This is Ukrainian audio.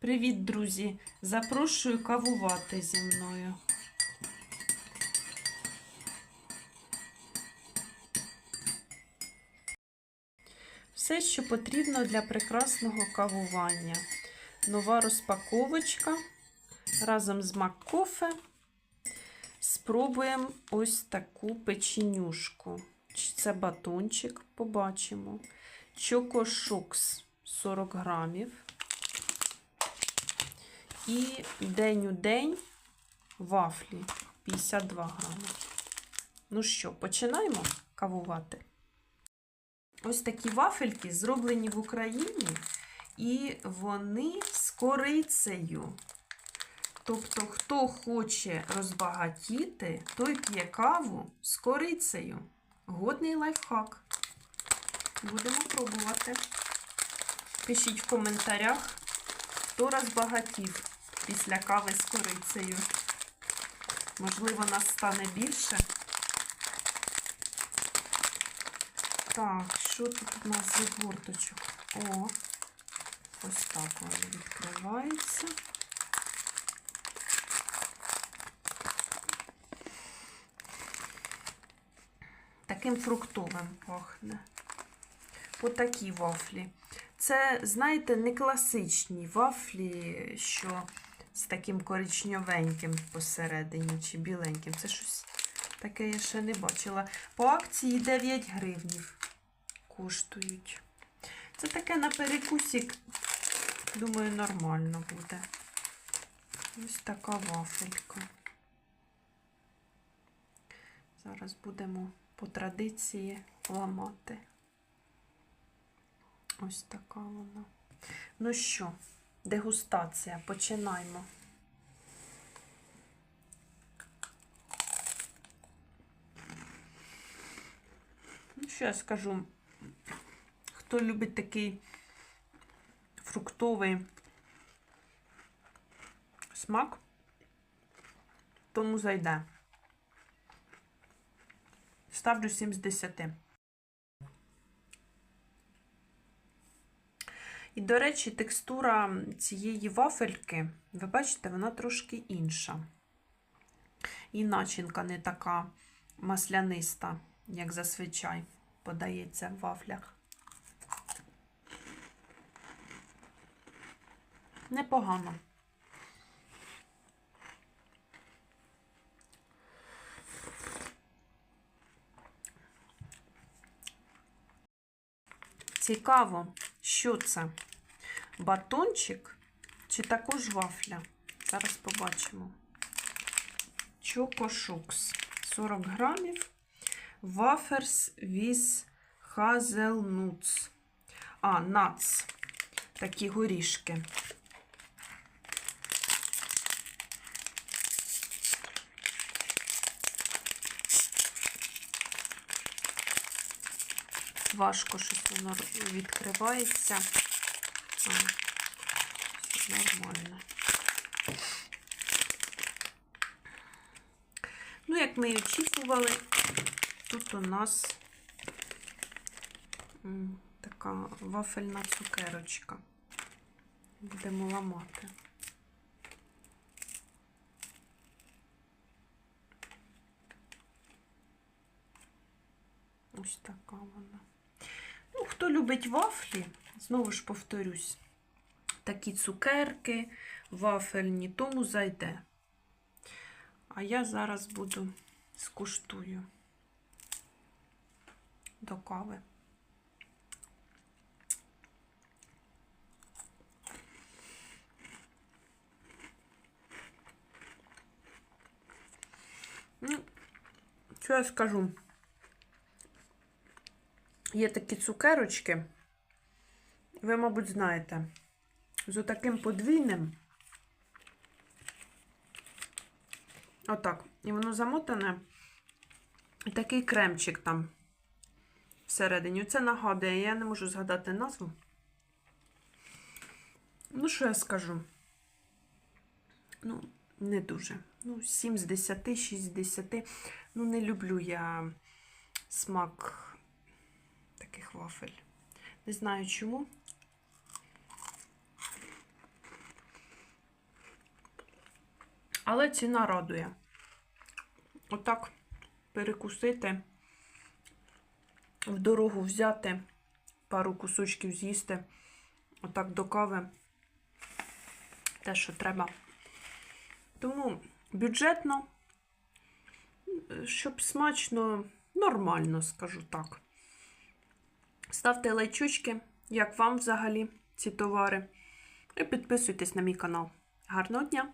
Привіт, друзі! Запрошую кавувати зі мною. Все, що потрібно для прекрасного кавування. Нова розпаковочка разом з Маккофе. Спробуємо ось таку печенюшку. Чи це батончик, побачимо. Чокошукс 40 грамів. І день у день вафлі 52 грами. Ну що, починаємо кавувати. Ось такі вафельки зроблені в Україні, і вони з корицею. Тобто, хто хоче розбагатіти, той п'є каву з корицею. Годний лайфхак. Будемо пробувати. Пишіть в коментарях, хто розбагатів після кави з корицею. Можливо, нас стане більше. Так, що тут у нас за гурточок? О, ось так воно відкривається. Таким фруктовим пахне. Отакі вафлі. Це, знаєте, не класичні вафлі, що з таким коричневеньким посередині чи біленьким. Це щось таке я ще не бачила. По акції 9 гривнів коштують. Це таке на перекусик, думаю, нормально буде. Ось така вафелька. Зараз будемо по традиції ламати. Ось така вона. Ну що, дегустація, починаємо. Ну, що я скажу? Хто любить такий фруктовий смак, тому зайде. Ставлю 7 з 10. І, до речі, текстура цієї вафельки, ви бачите, вона трошки інша. І начинка не така масляниста, як зазвичай подається в вафлях. Непогано. Цікаво, що це? Батончик чи також вафля? Зараз побачимо. Чокошукс 40 грамів. Ваферс віз хазелнуц. А, нац. Такі горішки. Важко щось воно відкривається. А, нормально. Ну, як ми і очікували, тут у нас така вафельна цукерочка. Будемо ламати. Ось така вона. Хто любить вафлі, знову ж повторюсь, такі цукерки, вафельні, тому зайде. А я зараз буду скуштую до кави. Ну, що я скажу? Є такі цукерочки, ви, мабуть, знаєте, з таким подвійним. Отак. І воно замотане. І такий кремчик там всередині. Це нагадує, я не можу згадати назву. Ну, що я скажу? Ну, не дуже. Ну, 7 з 10, 6 з 10. Ну, не люблю я смак таких вафель. Не знаю чому. Але ціна радує. Отак перекусити, в дорогу взяти, пару кусочків з'їсти. Отак до кави. Те, що треба. Тому бюджетно, щоб смачно, нормально, скажу так. Ставте лайчучки, як вам взагалі ці товари. І підписуйтесь на мій канал. Гарного дня!